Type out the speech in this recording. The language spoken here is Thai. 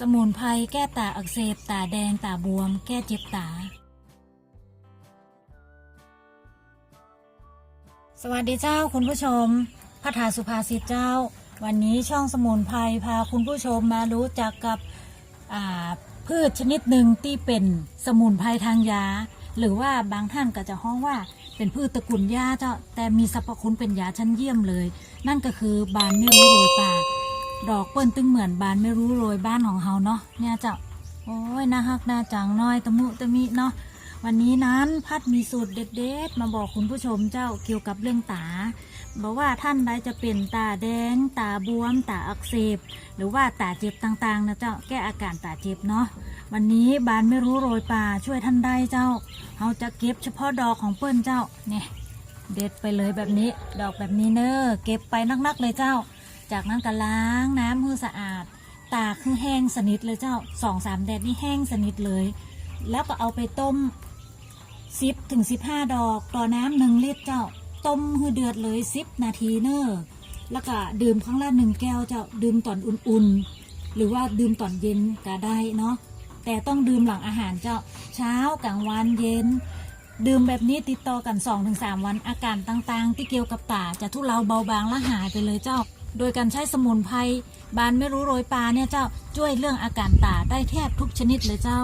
สมุนไพรแก้ตาอักเสบ ตาแดงตาบวม แก้เจ็บตา สวัสดีเจ้าคุณผู้ชมพัฒาสุภาษิตเจ้า วันนี้ช่องสมุนไพรพาคุณผู้ชมมารู้จักกับพืชชนิดหนึ่งที่เป็นสมุนไพรทางยา หรือว่าบางท่านก็จะฮ้องว่าเป็นพืชตระกูลยาเจ้าแต่มีสรรพคุณเป็นยาชั้นเยี่ยมเลย นั่นก็คือบานไม่รู้โรยป่า ดอกเปิ้นตึงเหมือนบานไม่รู้โรยบ้านของเฮาเนาะเนี่ยจ้าโอ้ยน่าฮักน่าจังน้อยตะมุตะมิเนาะวันนี้นั้นพัดมีสูตรเด็ดๆ มาบอกคุณผู้ชมเจ้าเกี่ยวกับเรื่องตาบอกว่าท่านใดจะเป็นตาแดง ตาบวม ตาอักเสบ หรือว่าตาเจ็บต่างๆนะเจ้าแก้อาการตาเจ็บเนาะวันนี้บานไม่รู้โรยป่าช่วยท่านได้เจ้าเราจะเก็บเฉพาะดอกของเปิ้นเจ้าเนี่ยเด็ดไปเลยแบบนี้ ดอกแบบนี้เนอะเก็บไปนักๆเลยเจ้า จากนั้นก็ล้างน้ำให้สะอาด ตากคือแห้งสนิทเลยเจ้าสองสามแดดนี่แห้งสนิทเลย แล้วก็เอาไปต้มสิบถึงสิบห้าดอกต่อน้ำหนึ่งลิตรเจ้าต้มให้เดือดเลยสิบนาทีเนอแล้วก็ดื่มครั้งละหนึ่งแก้วเจ้าดื่มตอนอุ่นๆ หรือว่าดื่มตอนเย็นก็ได้เนาะแต่ต้องดื่มหลังอาหารเจ้าเช้ากลางวันเย็น ดื่มแบบนี้ติดต่อกัน 2-3 วันอาการต่างๆ ที่เกี่ยวกับตาจะทุเลาเบาบางและหายไปเลยเจ้า โดยการใช้สมุนไพรบานไม่รู้โรยปลาเนี่ยเจ้าช่วยเรื่องอาการตาได้แทบทุกชนิดเลยเจ้า